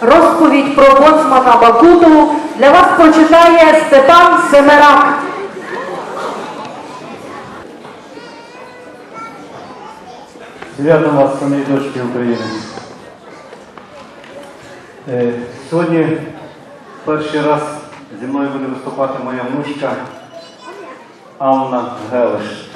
Розповідь про боцмана Бакуту для вас прочитає Степан Семерак. Свято вас, самі дочки України. Е, Сьогодні перший раз зі мною буде виступати моя внучка Анна Гелеш.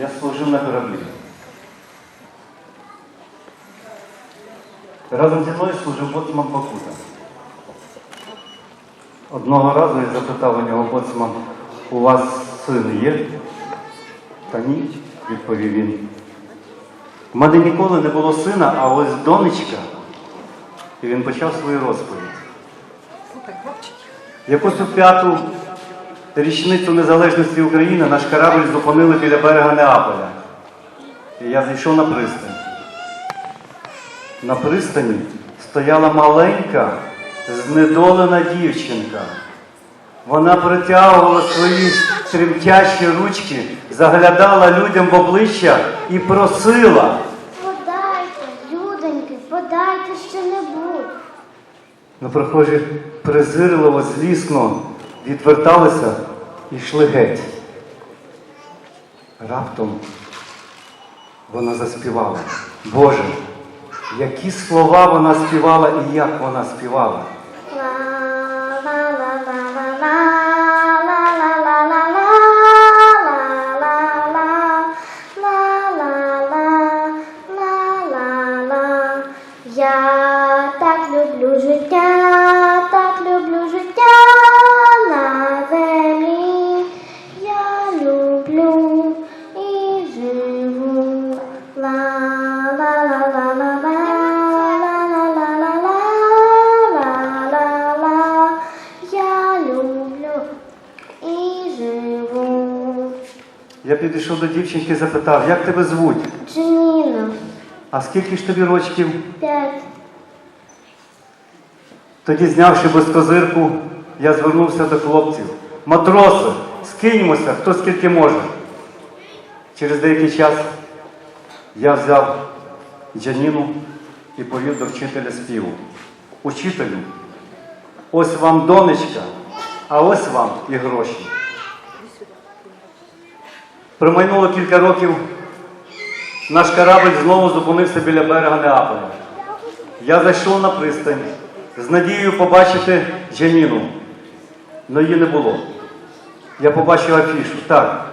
Я служив на кораблі. Разом зі мною служив боцман Бакута. Одного разу я запитав у нього боцман, у вас син є? Та ні, відповів він. У мене ніколи не було сина, а ось донечка. І він почав свою розповідь. Якось у п'яту річницю незалежності України наш корабль зупинили біля берега Неаполя. І я зайшов на пристань. На пристані стояла маленька, знедолена дівчинка. Вона притягувала свої тремтячі ручки, заглядала людям в обличчя і просила. Подайте, людоньки, подайте що-небудь. Ну, прохожі презирливо, злісно відверталися йшли геть. Раптом вона заспівала. Боже, які слова вона співала і як вона співала. Я так люблю життя, ла ла ла ла Я люблю і живу. Я підійшов до дівчинки і запитав, як тебе звуть? Джаніна, А скільки ж тобі рочків? п'ять. Тоді, знявши безкозирку, я звернувся до хлопців. Матроси, скиньмося, хто скільки може. Через деякий час я взяв Джаніну і повів до вчителя співу. Учителю, ось вам донечка, а ось вам і гроші. Промайнуло кілька років, наш корабль знову зупинився біля берега Неаполя. Я зайшов на пристань з надією побачити Джаніну, але її не було. Я побачив афішу. Так,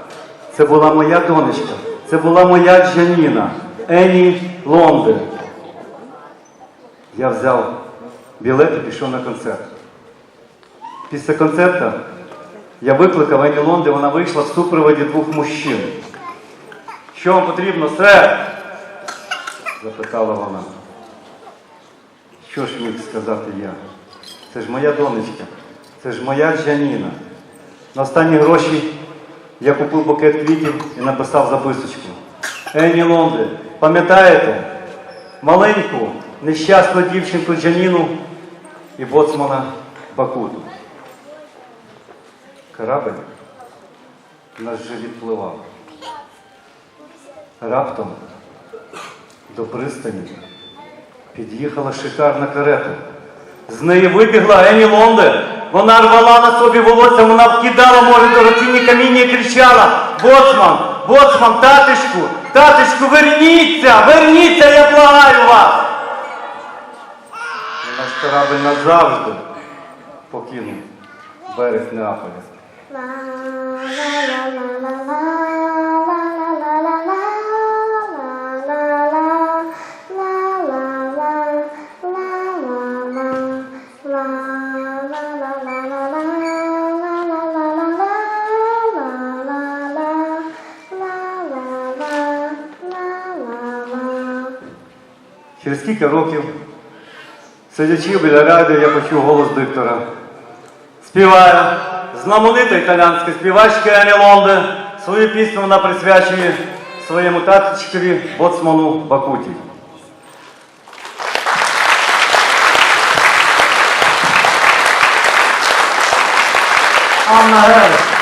це була моя донечка, це була моя Джаніна, Ені Лонде. Я взяв білет і пішов на концерт. Після концерту я викликав Ені Лонде, вона вийшла в супроводі двох мужчин. Що вам потрібно, сер? запитала вона. Що ж міг сказати я? Це ж моя донечка, це ж моя Джаніна. На останні гроші я купив букет квітів і написав записочку. Ені Лонде, пам'ятаєте маленьку, нещасну дівчинку Джаніну і боцмана Бакуту? Корабель нас вже відпливав. Раптом до пристані під'їхала шикарна карета. З неї вибігла Ені Лонде. Вона рвала на собі волосся, вона вкидала, може, дорогоцінні каміння і кричала: Боцман, боцман, таточку, таточку, верніться, верніться, я благаю вас. Наш корабль назавжди покинув берег Неаполя. Через кілька років, сидячи біля радіо, я почув голос диктора. Співає знаменита італянська співачка Ані Лонде. Свою пісню вона присвячує своєму таточкові боцману Бакуті. Анна Герц.